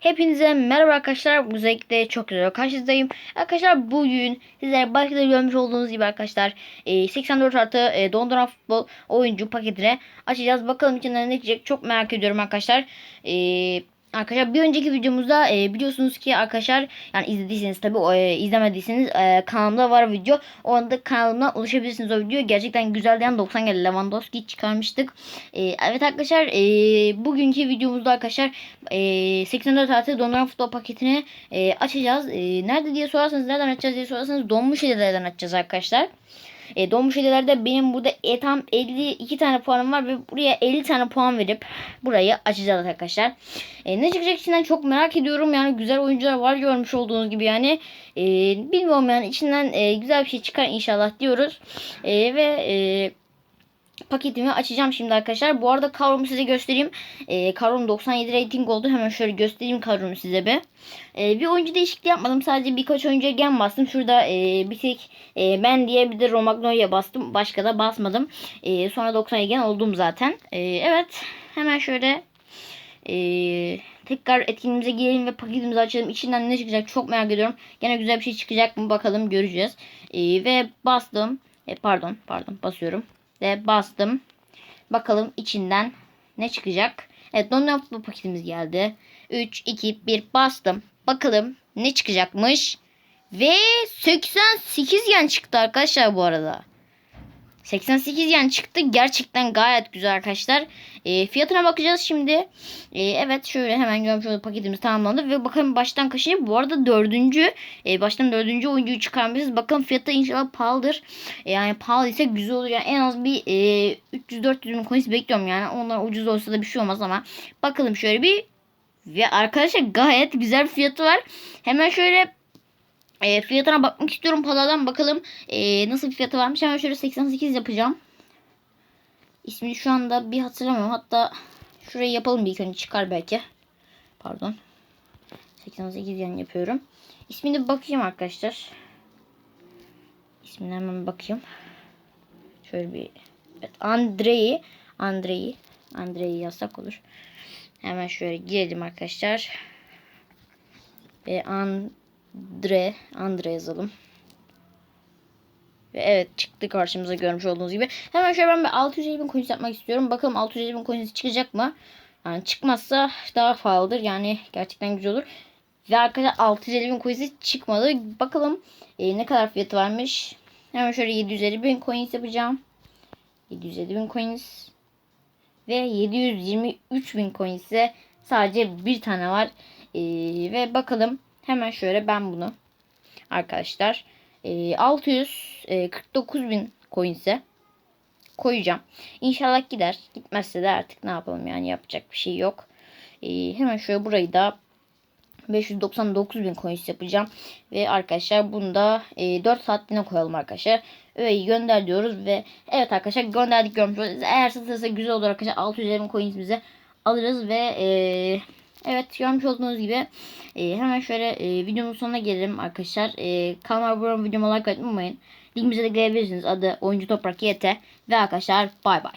Hepinize merhaba arkadaşlar. Özellikle çok güzel karşınızdayım. Arkadaşlar bugün sizlere başta da görmüş olduğunuz gibi arkadaşlar e, 84 artı e, donduran futbol oyuncu paketine açacağız. Bakalım içinden ne çıkacak çok merak ediyorum arkadaşlar. Arkadaşlar bir önceki videomuzda e, biliyorsunuz ki arkadaşlar yani izlediyseniz tabi e, izlemediyseniz e, kanalımda var video. O anda kanalımdan ulaşabilirsiniz o video. Gerçekten güzeldi yani 90 geldi Lewandowski çıkarmıştık. E, evet arkadaşlar e, bugünkü videomuzda arkadaşlar e, 84 artı donduran futbol paketini e, açacağız. E, nerede diye sorarsanız nereden açacağız diye sorarsanız donmuş hediyelerden açacağız arkadaşlar. E, donmuş hediyelerde benim burada e, tam 52 tane puanım var ve buraya 50 tane puan verip burayı açacağız arkadaşlar. E, ne çıkacak içinden çok merak ediyorum. Yani güzel oyuncular var görmüş olduğunuz gibi yani. E, bilmiyorum yani içinden e, güzel bir şey çıkar inşallah diyoruz. E, ve e, paketimi açacağım şimdi arkadaşlar. Bu arada kadromu size göstereyim. E, kadrom 97 rating oldu. Hemen şöyle göstereyim kadromu size bir. E, bir oyuncu değişikliği yapmadım. Sadece birkaç oyuncuya gen bastım. Şurada e, bir tek e, ben diye bir de Romagno'ya bastım. Başka da basmadım. E, sonra 90'ya gen oldum zaten. E, evet. Hemen şöyle e, tekrar etkinliğimize girelim ve paketimizi açalım. İçinden ne çıkacak çok merak ediyorum. Gene güzel bir şey çıkacak mı bakalım göreceğiz. E, ve bastım. E, pardon pardon basıyorum ve bastım. Bakalım içinden ne çıkacak. Evet futbol paketimiz geldi. 3, 2, 1 bastım. Bakalım ne çıkacakmış. Ve 88 yen çıktı arkadaşlar bu arada. 88 yen çıktı. Gerçekten gayet güzel arkadaşlar. E, fiyatına bakacağız şimdi. E, evet şöyle hemen görmüş olduğunuz paketimiz tamamlandı. Ve bakalım baştan kaçıncı. Bu arada dördüncü. E, baştan dördüncü oyuncuyu çıkarmışız. Bakalım fiyatı inşallah pahalıdır. E, yani pahalı ise güzel olur. Yani en az bir e, 300-400 bin coins bekliyorum. Yani onlar ucuz olsa da bir şey olmaz ama. Bakalım şöyle bir. Ve arkadaşlar gayet güzel bir fiyatı var. Hemen şöyle e, fiyatına bakmak istiyorum paladan bakalım e, nasıl bir fiyatı varmış. Hemen şöyle 88 yapacağım. İsmini şu anda bir hatırlamıyorum. Hatta şurayı yapalım bir ilk önce çıkar belki. Pardon. 88 yani yapıyorum. İsmini bakayım arkadaşlar. İsmine hemen bakayım. Şöyle bir evet, Andrei Andrei Andrei yazsak olur. Hemen şöyle girelim arkadaşlar. Ve Andre Andre yazalım. Ve evet çıktı karşımıza görmüş olduğunuz gibi. Hemen şöyle ben bir 650 bin coins yapmak istiyorum. Bakalım 650 bin coins çıkacak mı? Yani çıkmazsa daha pahalıdır. Yani gerçekten güzel olur. Ve arkadaşlar 650 bin coins çıkmadı. Bakalım e, ne kadar fiyatı varmış. Hemen şöyle 750 bin coins yapacağım. 750 bin coins. Ve 723 bin coins'e sadece bir tane var. E, ve bakalım hemen şöyle ben bunu arkadaşlar e, 649 bin coins'e koyacağım. İnşallah gider. Gitmezse de artık ne yapalım yani yapacak bir şey yok. E, hemen şöyle burayı da 599 bin coins yapacağım. Ve arkadaşlar bunu da e, 4 saatliğine koyalım arkadaşlar. Öyle gönder diyoruz ve evet arkadaşlar gönderdik görmüş. Eğer satılırsa güzel olur arkadaşlar. 650 bin coins bize alırız ve e, evet görmüş olduğunuz gibi e, hemen şöyle e, videomun sonuna gelelim arkadaşlar. E, kanalıma abone olmayı, videoma like atmayı. Linkimize de gelebilirsiniz. Adı Oyuncu Toprak YT ve arkadaşlar bay bay.